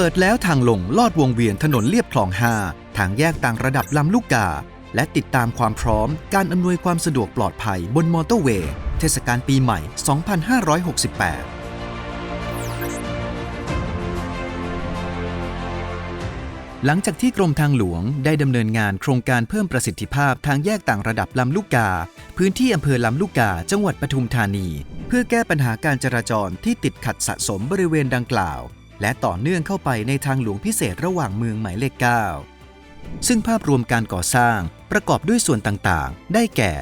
เปิดแล้วทางลงลอดวงเวียนถนนเลียบคลอง5ทางแยกต่างระดับลำลูกกา และติดตามความพร้อม การอำนวยความสะดวกปลอดภัยบนมอเตอร์เวย์ เทศกาลปีใหม่ 2568หลังจากที่กรมทางหลวงได้ดำเนินงานโครงการเพิ่มประสิทธิภาพทางแยกต่างระดับลำลูกกา พื้นที่อำเภอลำลูกกา จังหวัดปทุมธานี เพื่อแก้ปัญหาการจราจรที่ติดขัดสะสมบริเวณดังกล่าว และต่อเนื่องเข้าไปในทางหลวงพิเศษระหว่างเมืองหมายเลข 9 ซึ่งภาพรวมการก่อสร้างประกอบด้วยส่วนต่างๆ ได้แก่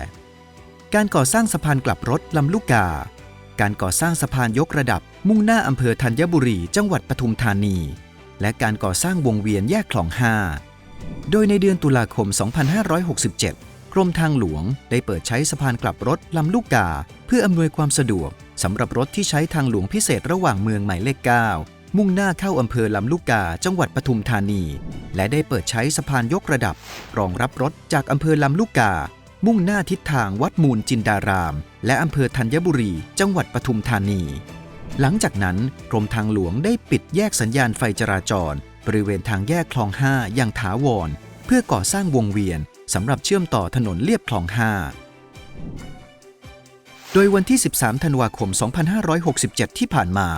การก่อสร้างสะพานกลับรถลำลูกกา การก่อสร้างสะพานยกระดับมุ่งหน้าอำเภอธัญบุรี จังหวัดปทุมธานี และการก่อสร้างวงเวียนแยกคลอง 5 โดยในเดือนตุลาคม 2567 กรมทางหลวงได้เปิดใช้สะพานกลับรถลำลูกกา เพื่ออำนวยความสะดวกสำหรับรถที่ใช้ทางหลวงพิเศษระหว่างเมืองหมายเลข 9 มุ่งหน้าเข้าอำเภอลำลูกกาจังหวัดปทุมธานี และได้เปิดใช้สะพานยกระดับ รองรับรถจากอำเภอลำลูกกา มุ่งหน้าทิศทางวัดมูลจินดาราม และอำเภอธัญบุรี จังหวัดปทุมธานี หลังจากนั้นกรมทางหลวงได้ปิดแยกสัญญาณไฟจราจร บริเวณทางแยกคลอง5อย่างถาวร เพื่อก่อสร้างวงเวียนสำหรับเชื่อมต่อถนนเลียบคลอง5โดยวันที่ 13 ธันวาคม 2567 ที่ผ่านมา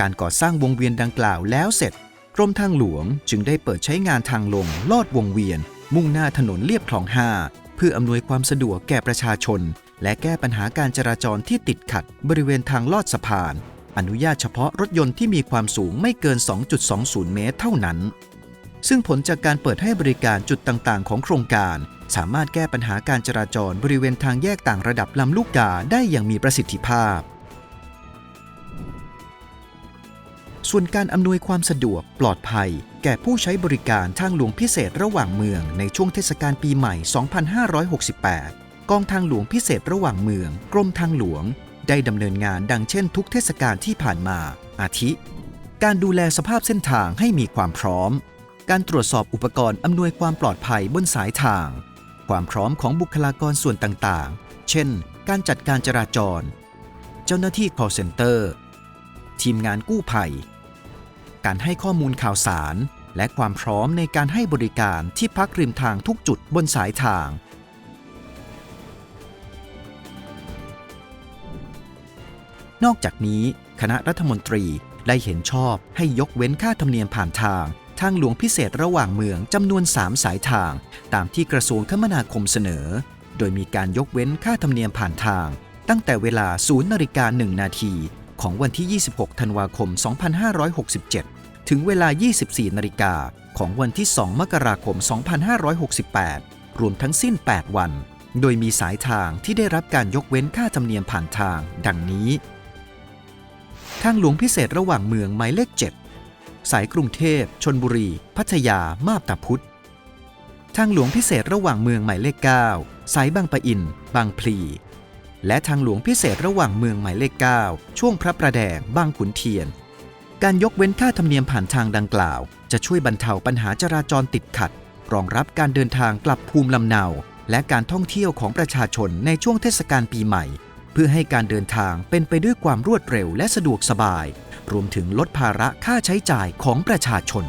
การก่อสร้างวงเวียนดังกล่าวแล้วเสร็จ กรมทางหลวงจึงได้เปิดใช้งานทางลงลอดวงเวียน มุ่งหน้าถนนเลียบคลอง 5 เพื่ออำนวยความสะดวกแก่ประชาชน และแก้ปัญหาการจราจรที่ติดขัด บริเวณทางลอดสะพาน อนุญาตเฉพาะรถยนต์ที่มีความสูงไม่เกิน 2.20 เมตรเท่านั้น ซึ่งผลจากการเปิดให้บริการจุดต่างๆ ของโครงการ สามารถแก้ปัญหาการจราจรบริเวณทางแยกต่างระดับลำลูกกาได้อย่างมีประสิทธิภาพ ส่วนการอำนวยความสะดวกปลอดภัย แก่ผู้ใช้บริการทางหลวงพิเศษระหว่างเมืองในช่วงเทศกาลปีใหม่ 2568 กองทางหลวงพิเศษระหว่างเมือง กรมทางหลวง ได้ดำเนินงานดังเช่นทุกเทศกาลที่ผ่านมา อาทิ การดูแลสภาพเส้นทางให้มีความพร้อมการตรวจสอบอุปกรณ์อำนวยความปลอดภัยบนสายทาง ความพร้อมของบุคลากรส่วนต่างๆ เช่น การจัดการจราจร เจ้าหน้าที่ call center ทีมงานกู้ภัย การให้ข้อมูลข่าวสาร และความพร้อมในการให้บริการที่พักริมทางทุกจุดบนสายทาง นอกจากนี้ คณะรัฐมนตรีได้เห็นชอบให้ยกเว้นค่าธรรมเนียมผ่านทาง ทางหลวงพิเศษระหว่างเมืองจำนวน 3 สายทาง ตามที่กระทรวงคมนาคมเสนอ โดยมีการยกเว้นค่าธรรมเนียมผ่านทาง ตั้งแต่เวลา 0นาฬิกา1นาทีของวันที่ 26 ธันวาคม 2567 ถึงเวลา 24นาฬิกาของวันที่ 2 มกราคม 2568 รวมทั้งสิ้น 8 วัน โดยมีสายทางที่ได้รับการยกเว้นค่าธรรมเนียมผ่านทาง ดังนี้ ทางหลวงพิเศษระหว่างเมืองหมายเลข 7 สายกรุงเทพ ชนบุรี พัทยา มาบตาพุธ ทางหลวงพิเศษระหว่างเมืองหมายเลข 9 สายบางปะอิน บางพลี และทางหลวงพิเศษระหว่างเมืองหมายเลข 9 ช่วงพระประแดง บางขุนเทียน การยกเว้นค่าธรรมเนียมผ่านทางดังกล่าว จะช่วยบรรเทาปัญหาจราจรติดขัด รองรับการเดินทางกลับภูมิลำเนา และการท่องเที่ยวของประชาชนในช่วงเทศกาลปีใหม่ เพื่อให้การเดินทางเป็นไปด้วยความรวดเร็วและสะดวกสบาย รวมถึงลดภาระค่าใช้จ่ายของประชาชน